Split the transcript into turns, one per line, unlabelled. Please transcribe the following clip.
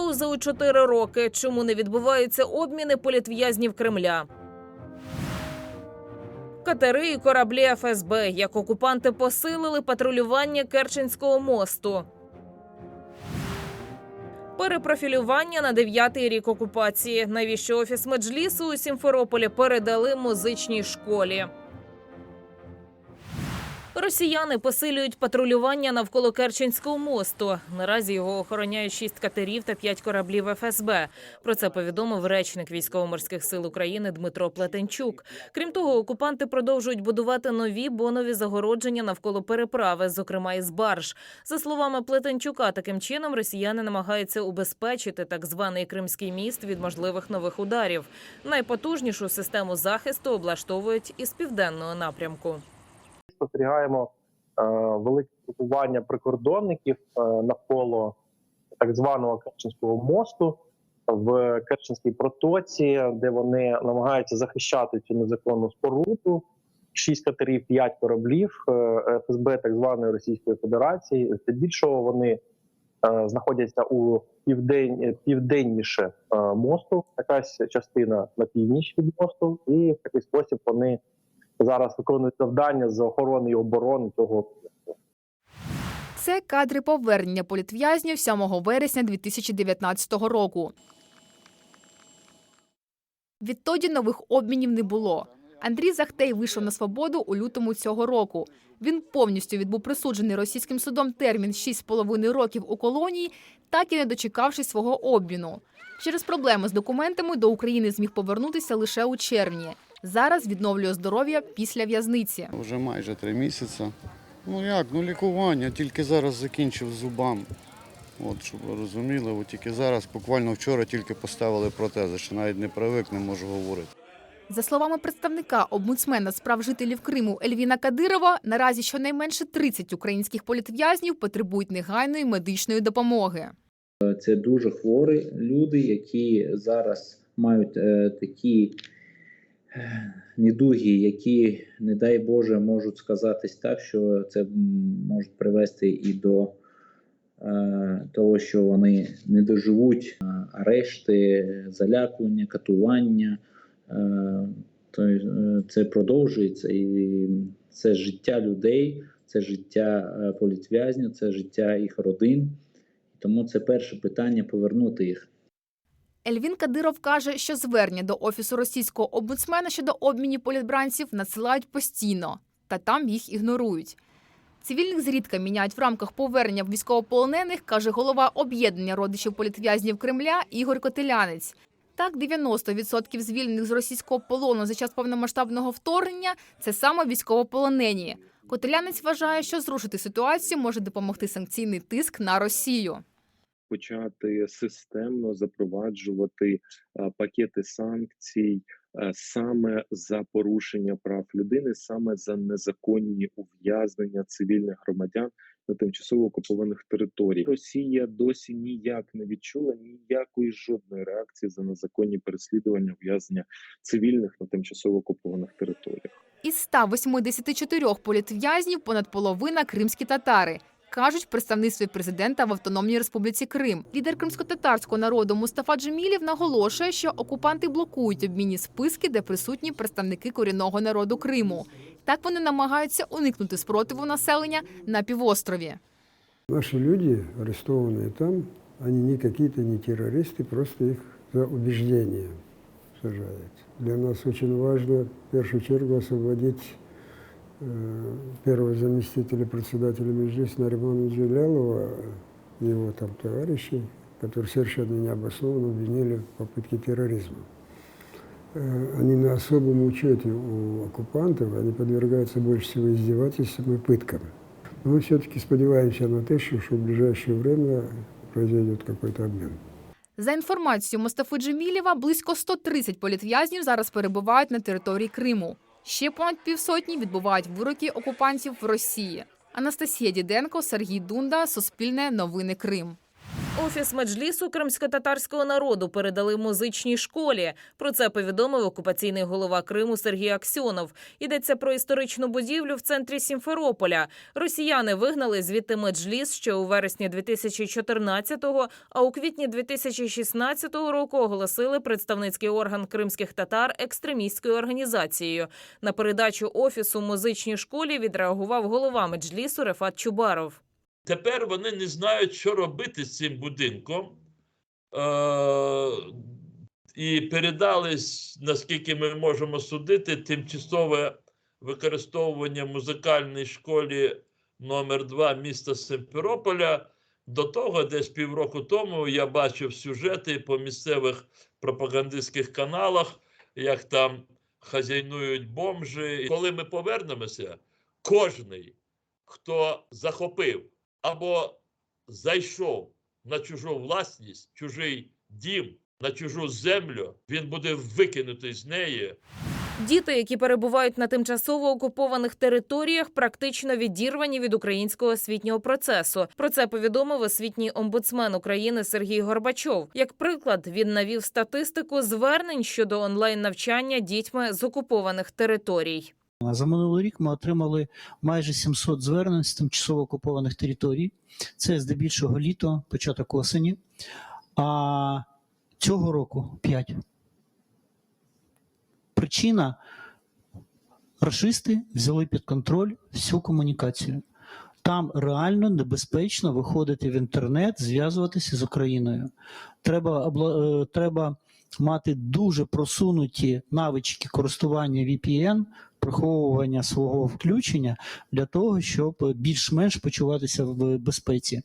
Пауза у чотири роки. Чому не відбуваються обміни політв'язнів Кремля? Катери і кораблі ФСБ, як окупанти посилили патрулювання Керченського мосту. Перепрофілювання на дев'ятий рік окупації. Навіщо офіс меджлісу у Сімферополі передали музичній школі? Росіяни посилюють патрулювання навколо Керченського мосту. Наразі його охороняють шість катерів та п'ять кораблів ФСБ. Про це повідомив речник військово-морських сил України Дмитро Плетенчук. Крім того, окупанти продовжують будувати нові бонові загородження навколо переправи, зокрема із барж. За словами Плетенчука, таким чином росіяни намагаються убезпечити так званий Кримський міст від можливих нових ударів. Найпотужнішу систему захисту облаштовують із південного напрямку.
Спостерігаємо е, велике групування прикордонників е, навколо так званого Керченського мосту в Керченській протоці, де вони намагаються захищати цю незаконну споруду. Шість катерів, п'ять кораблів е, ФСБ так званої Російської Федерації. Здебільшого вони е, знаходяться у південь, південніше е, мосту, якась частина на північ від мосту, і в такий спосіб вони зараз виконують завдання з охорони і оборони цього
Це кадри повернення політв'язнів 7 вересня 2019 року. Відтоді нових обмінів не було. Андрій Захтей вийшов на свободу у лютому цього року. Він повністю відбув присуджений російським судом термін 6,5 років у колонії, так і не дочекавшись свого обміну. Через проблеми з документами до України зміг повернутися лише у червні. Зараз відновлює здоров'я після в'язниці.
Вже майже три місяці. Ну як, ну лікування, тільки зараз закінчив з зубами. От, щоб ви розуміли, от тільки зараз, буквально вчора тільки поставили протези, ще навіть не привик, не можу говорити.
За словами представника омбудсмена з прав жителів Криму Ельвіна Кадирова, наразі щонайменше 30 українських політв'язнів потребують негайної медичної допомоги.
Це дуже хворі люди, які зараз мають е, такі недуги, які, не дай Боже, можуть сказатись так, що це може привести і до е, того, що вони не доживуть е, арешти, залякування, катування. Е, то, це продовжується і це життя людей, це життя політв'язнів, це життя їх родин. Тому це перше питання повернути їх.
Ельвін Кадиров каже, що звернення до офісу російського омбудсмена щодо обмінів політбранців надсилають постійно, та там їх ігнорують. Цивільних зрідка міняють в рамках повернення військовополонених, каже голова об'єднання родичів політв'язнів Кремля Ігор Котелянець. Так, 90% звільнених з російського полону за час повномасштабного вторгнення це саме військовополонені. Котелянець вважає, що зрушити ситуацію може допомогти санкційний тиск на Росію.
Почати системно запроваджувати пакети санкцій саме за порушення прав людини, саме за незаконні ув'язнення цивільних громадян на тимчасово окупованих територіях. Росія досі ніяк не відчула ніякої жодної реакції за незаконні переслідування ув'язнення цивільних на тимчасово окупованих територіях.
Із 184 політв'язнів понад половина кримські татари Кажуть в представництві президента в Автономній Республіці Крим. Лідер кримсько-татарського народу Мустафа Джемілів наголошує, що окупанти блокують обмінні списки, де присутні представники корінного народу Криму. Так вони намагаються уникнути спротиву населення на півострові.
Наши люди, арестованные там, они не какие-то не террористы, просто их за убеждение сажают. Для нас очень важно, в первую чергу, освободить э, первого заместителя председателя Межлиса Наримана Джалялова, его там товарищей, которые совершенно необоснованно обвинили в попытке терроризма. Э, Они на особом учете у оккупантов, они подвергаются больше всего издевательствам и пыткам. Но мы все-таки сподеваемся на то, что что в ближайшее время произойдет какой-то обмен.
За інформацією Мустафи Джемілєва, близько 130 політв'язнів зараз перебувають на території Криму. Ще понад півсотні відбувають вироки окупантів в Росії. Анастасія Діденко, Сергій Дунда, Суспільне новини Крим.
Офіс меджлісу кримсько-татарського народу передали музичній школі. Про це повідомив окупаційний голова Криму Сергій Аксьонов. Йдеться про історичну будівлю в центрі Сімферополя. Росіяни вигнали звідти меджліс ще у вересні 2014-го, а у квітні 2016 року оголосили представницький орган кримських татар екстремістською організацією. На передачу офісу музичній школі відреагував голова меджлісу Рефат Чубаров.
Тепер вони не знають, що робити з цим будинком. Е- і передались, наскільки ми можемо судити, тимчасове використовування в музикальній школі номер 2 міста Симферополя. До того, десь півроку тому, я бачив сюжети по місцевих пропагандистських каналах, як там хазяйнують бомжі. І коли ми повернемося, кожний, хто захопив або зайшов на чужу власність, чужий дім, на чужу землю, він буде викинутий з неї.
Діти, які перебувають на тимчасово окупованих територіях, практично відірвані від українського освітнього процесу. Про це повідомив освітній омбудсмен України Сергій Горбачов. Як приклад, він навів статистику звернень щодо онлайн навчання дітьми з окупованих територій.
За минулий рік ми отримали майже 700 звернень з тимчасово окупованих територій. Це здебільшого літо, початок осені. А цього року 5. Причина рашисти взяли під контроль всю комунікацію. Там реально небезпечно виходити в інтернет, зв'язуватися з Україною. Треба, е, треба мати дуже просунуті навички користування VPN, приховування свого включення для того, щоб більш-менш почуватися в безпеці.